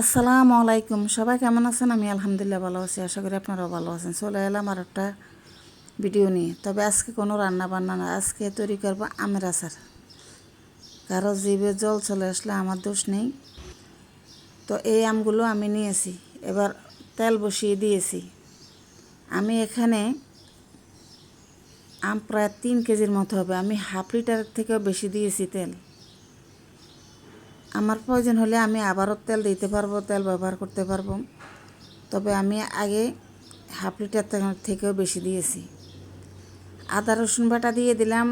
আসসালামু আলাইকুম। সবাই কেমন আছেন? আমি আলহামদুলিল্লাহ ভালো আছি। আশা করি আপনারাও ভালো আছেন। চলে এলাম আর একটা ভিডিও নিয়ে। তবে আজকে কোনো রান্না বান্না না। আজকে তৈরি করব আমের আচার। কারও জিভে জল চলে আসলে আমার দোষ নেই। তো এই আমগুলো আমি নিয়েছি। এবার তেল বসিয়ে দিয়েছি। আমি এখানে আম প্রায় তিন কেজির মতো হবে। আমি হাফ লিটারের থেকেও বেশি দিয়েছি তেল। আমার প্রয়োজন হলে আমি আবারও তেল দিতে পারব, তেল ব্যবহার করতে পারব। তবে আমি আগে হাফ লিটার থেকেও বেশি দিয়েছি। আদা, রসুন বাটা দিয়ে দিলাম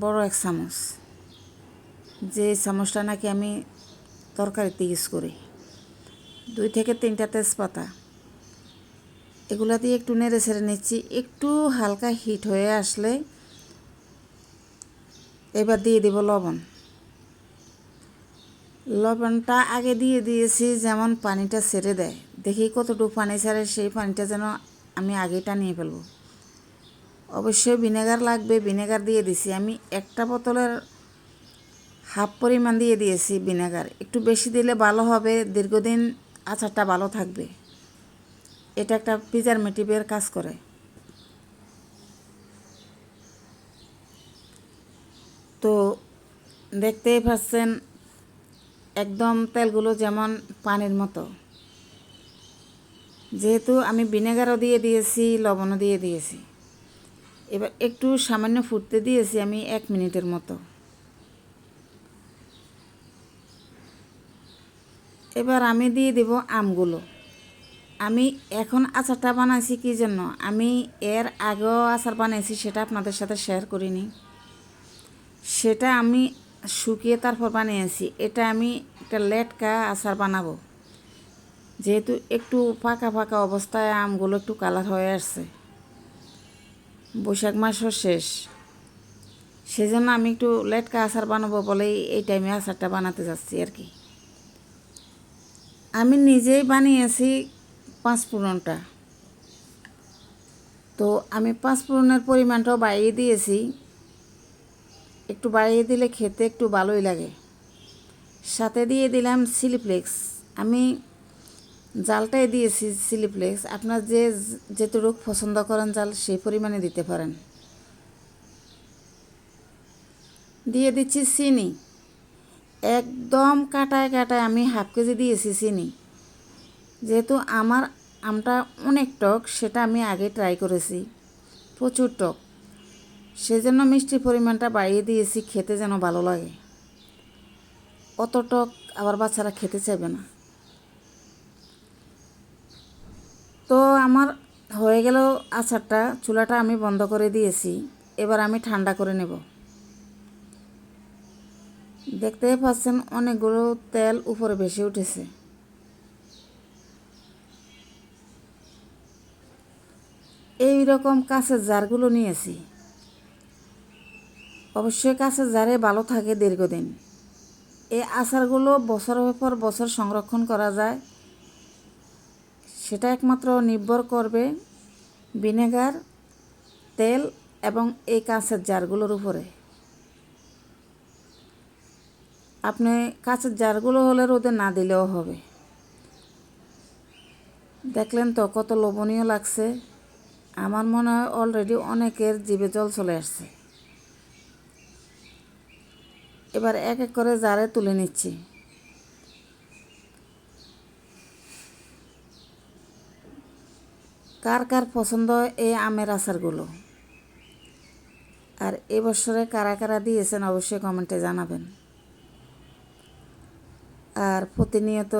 বড় এক চামচ। যে চামচটা নাকি আমি তরকারিতে ইউজ করি। দুই থেকে তিনটা তেজপাতা। এগুলা দিয়ে একটু নেড়ে ছেড়ে নিচ্ছি। একটু হালকা হিট হয়ে আসলে এবার দিয়ে দিব লবণ। লবণটা আগে দিয়ে দিয়েছি, যেমন পানিটা ছেড়ে দেয়। দেখি কতটুকু পানি ছাড়ে সেই পানিটা যেন আমি আগেটা নিয়ে ফেলব। অবশ্যই ভিনেগার লাগবে, ভিনেগার দিয়ে দিছি। আমি একটা বোতলের হাফ পরিমাণ দিয়ে দিয়েছি ভিনেগার। একটু বেশি দিলে ভালো হবে, দীর্ঘদিন আচারটা ভালো থাকবে। এটা একটা পিজার প্রিজারমেটিভের কাজ করে। তো দেখতেই পাচ্ছেন একদম তেলগুলো যেমন পানির মতো। যেহেতু আমি ভিনেগারও দিয়ে দিয়েছি, লবণও দিয়ে দিয়েছি। এবার একটু সামান্য ফুটতে দিয়েছি আমি এক মিনিটের মতো। এবার আমি দিয়ে দেব আমগুলো। আমি এখন আচারটা বানাইছি কী জন্য? আমি এর আগেও আচার বানাইছি, সেটা আপনাদের সাথে শেয়ার করিনি। সেটা আমি শুকিয়ে তারপর বানিয়েছি এটা আমি একটা লেটকা আচার বানাবো। যেহেতু একটু ফাঁকা ফাঁকা অবস্থায় আমগুলো একটু কালার হয়ে আসছে। বৈশাখ মাসও শেষ। সেজন্য আমি একটু লেটকা আচার বানাবো বলেই এই টাইমে আচারটা বানাতে যাচ্ছি আর কি। আমি নিজেই বানিয়েছি পাঁচ ফোড়নটা। তো আমি পাঁচ ফোড়নের পরিমাণটাও বাড়িয়ে দিয়েছি। একটু বাড়িয়ে দিলে খেতে একটু ভালোই লাগে। সাথে দিয়ে দিলাম সিলিপ্লেক্স আমি জালটাই দিয়েছি সিলিপ্লেক্স আপনার যে যেটুকু পছন্দ করেন জাল, সেই পরিমাণে দিতে পারেন। দিয়ে দিচ্ছি চিনি। একদম কাটায় কাটায় আমি হাফ কেজি দিয়েছি চিনি। যেহেতু আমার আমটা অনেক টক, সেটা আমি আগে ট্রাই করেছি। প্রচুর টক। সেজন্য মিষ্টির পরিমাণটা বাড়িয়ে দিয়েছি, খেতে যেন ভালো লাগে। অত টক আবার বাচ্চারা খেতে চাইবে না। তো আমার হয়ে গেল আচারটা, চুলাটা আমি বন্ধ করে দিয়েছি, এবার আমি ঠান্ডা করে নেব। দেখতেই পাচ্ছেন অনেকগুলো তেল উপরে বেশি উঠেছে। এই রকম কাঁচের জারগুলো নিয়েছি। অবশ্যই কাঁচের জারে ভালো থাকে দীর্ঘদিন। এই আচারগুলো বছরের পর বছর সংরক্ষণ করা যায়। সেটা একমাত্র নির্ভর করবে ভিনেগার, তেল এবং এই কাঁচের জারগুলোর উপরে। আপনি কাঁচের জারগুলো হলে রোদে না দিলেও হবে। দেখলেন তো কত লোভনীয় লাগছে। আমার মনে হয় অলরেডি অনেকের জীবে জল চলে আসছে। এবার এক এক করে জারে তুলে নিচ্ছি। কার কার পছন্দ এই আমের আচারগুলো? আর এবছরে কারা কারা দিয়েছেন অবশ্যই কমেন্টে জানাবেন। আর প্রতিনিয়ত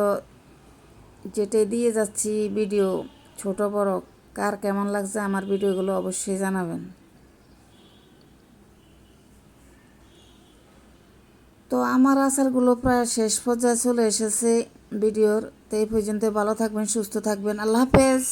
যেটাই দিয়ে যাচ্ছি, ভিডিও ছোট বড়, কার কেমন লাগছে আমার ভিডিওগুলো অবশ্যই জানাবেন। তো আমার আচারগুলো প্রায় শেষ পর্যায়ে চলে এসেছে ভিডিওর। তো এই পর্যন্ত ভালো থাকবেন, সুস্থ থাকবেন। আল্লাহ হাফেজ।